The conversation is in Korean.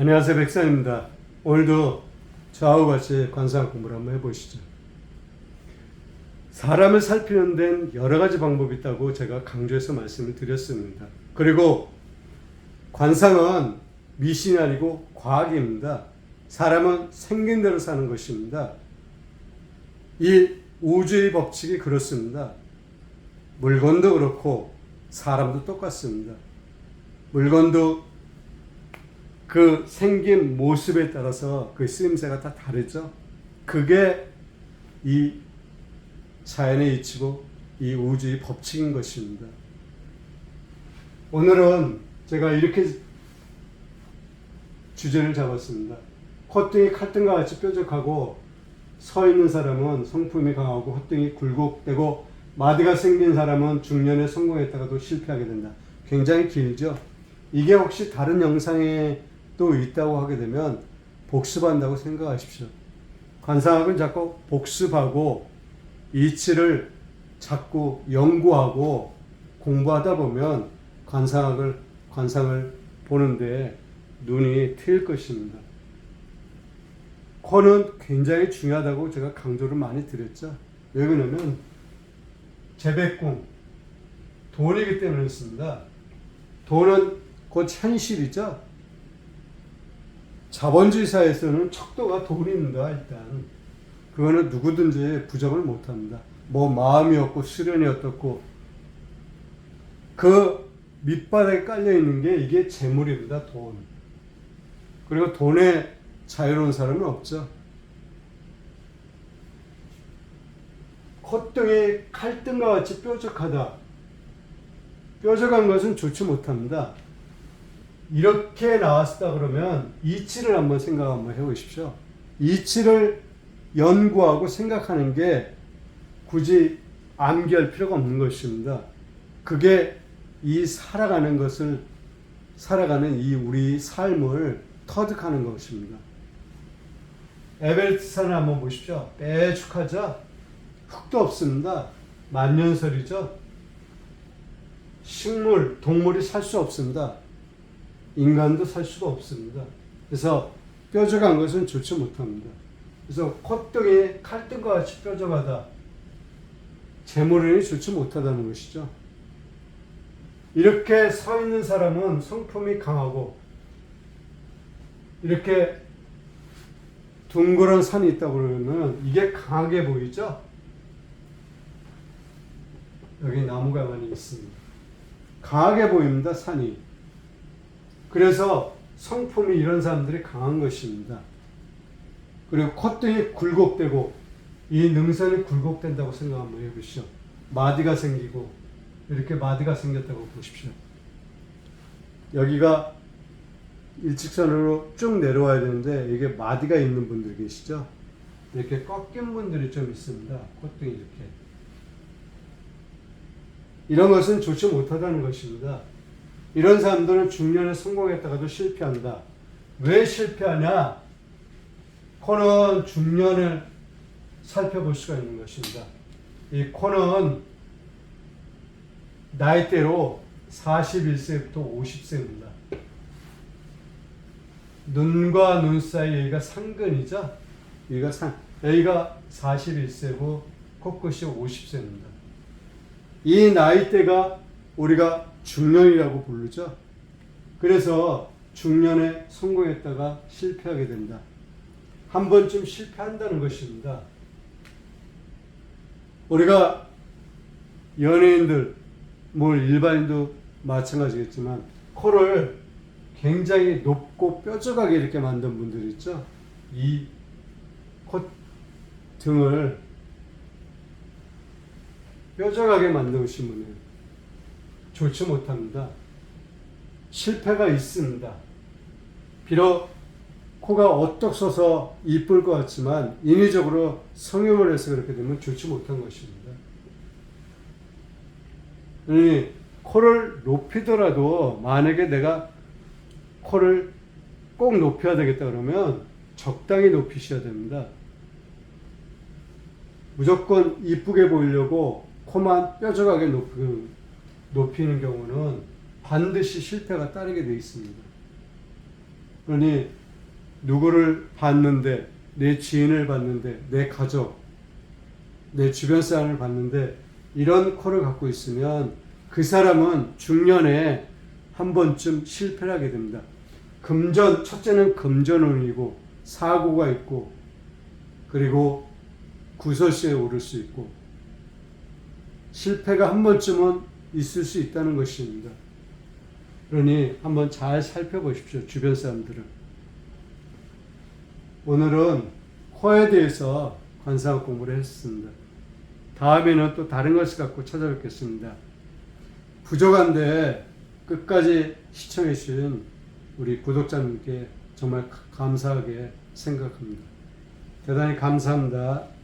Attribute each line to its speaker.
Speaker 1: 안녕하세요 백사입니다. 오늘도 저하고 같이 관상 공부를 한번 해보시죠. 사람을 살피는 데는 여러 가지 방법이 있다고 제가 강조해서 말씀을 드렸습니다. 그리고 관상은 미신이 아니고 과학입니다. 사람은 생긴 대로 사는 것입니다. 이 우주의 법칙이 그렇습니다. 물건도 그렇고 사람도 똑같습니다. 물건도 그 생긴 모습에 따라서 그 쓰임새가 다 다르죠. 그게 이 자연의 이치고 이 우주의 법칙인 것입니다. 오늘은 제가 이렇게 주제를 잡았습니다. 콧등이 칼등과 같이 뾰족하고 서 있는 사람은 성품이 강하고 헛등이 굴곡되고 마디가 생긴 사람은 중년에 성공했다가도 실패하게 된다. 굉장히 길죠. 이게 혹시 다른 영상에 또 있다고 하게 되면 복습한다고 생각하십시오. 관상학은 자꾸 복습하고 이치를 자꾸 연구하고 공부하다 보면 관상학을 관상을 보는데 눈이 트일 것입니다. 코는 굉장히 중요하다고 제가 강조를 많이 드렸죠. 왜 그러냐면 재백궁 돈이기 때문에 그렇습니다. 돈은 곧 현실이죠. 자본주의 사회에서는 척도가 돈입니다. 일단 그거는 누구든지 부정을 못합니다. 뭐 마음이 없고 수련이 어떻고 그 밑바닥에 깔려 있는 게 이게 재물입니다. 돈. 그리고 돈에 자유로운 사람은 없죠. 콧등이 칼등과 같이 뾰족하다. 뾰족한 것은 좋지 못합니다. 이렇게 나왔다 그러면 이치를 한번 생각 한번 해보십시오. 이치를 연구하고 생각하는 게 굳이 암기할 필요가 없는 것입니다. 그게 이 살아가는 것을 살아가는 이 우리 삶을 터득하는 것입니다. 에베레스트 산을 한번 보십시오. 빼죽하죠? 흙도 없습니다. 만년설이죠? 식물, 동물이 살 수 없습니다. 인간도 살 수가 없습니다. 그래서 뾰족한 것은 좋지 못합니다. 그래서 콧등이 칼등과 같이 뾰족하다. 재물운이 좋지 못하다는 것이죠. 이렇게 서 있는 사람은 성품이 강하고 이렇게 둥그런 산이 있다고 그러면 이게 강하게 보이죠? 여기 나무가 많이 있습니다. 강하게 보입니다, 산이. 그래서 성품이 이런 사람들이 강한 것입니다. 그리고 콧등이 굴곡되고 이 능선이 굴곡된다고 생각 한번 해보시죠. 마디가 생기고 이렇게 마디가 생겼다고 보십시오. 여기가 일직선으로 쭉 내려와야 되는데 이게 마디가 있는 분들 계시죠? 이렇게 꺾인 분들이 좀 있습니다. 콧등이 이렇게. 이런 것은 좋지 못하다는 것입니다. 이런 사람들은 중년에 성공했다가도 실패한다. 왜 실패하냐? 코는 중년을 살펴볼 수가 있는 것입니다. 이 코는 나이대로 41세부터 50세입니다. 눈과 눈 사이 여기가 상근이죠. 여기가 상, 여기가 41세고 코끝이 50세입니다. 이 나이대가 우리가 중년이라고 부르죠. 그래서 중년에 성공했다가 실패하게 된다. 한 번쯤 실패한다는 것입니다. 우리가 연예인들, 뭐 일반인도 마찬가지겠지만 코를 굉장히 높고 뾰족하게 이렇게 만든 분들 있죠. 이 콧 등을 뾰족하게 만드신 분은 좋지 못합니다. 실패가 있습니다. 비록 코가 어떡 서서 이쁠 것 같지만 인위적으로 성형을 해서 그렇게 되면 좋지 못한 것입니다. 아니, 코를 높이더라도 만약에 내가 코를 꼭 높여야 되겠다 그러면 적당히 높이셔야 됩니다. 무조건 이쁘게 보이려고 코만 뾰족하게 높이, 높이는 경우는 반드시 실패가 따르게 되어 있습니다. 그러니 누구를 봤는데 내 지인을 봤는데 내 가족 내 주변 사람을 봤는데 이런 코를 갖고 있으면 그 사람은 중년에 한 번쯤 실패를 하게 됩니다. 금전 첫째는 금전운이고 사고가 있고 그리고 구설수에 오를 수 있고 실패가 한 번쯤은 있을 수 있다는 것입니다. 그러니 한번 잘 살펴보십시오. 주변 사람들을. 오늘은 코에 대해서 관상 공부를 했습니다. 다음에는 또 다른 것을 갖고 찾아뵙겠습니다. 부족한데 끝까지 시청해 주신 우리 구독자님께 정말 감사하게 생각합니다. 대단히 감사합니다.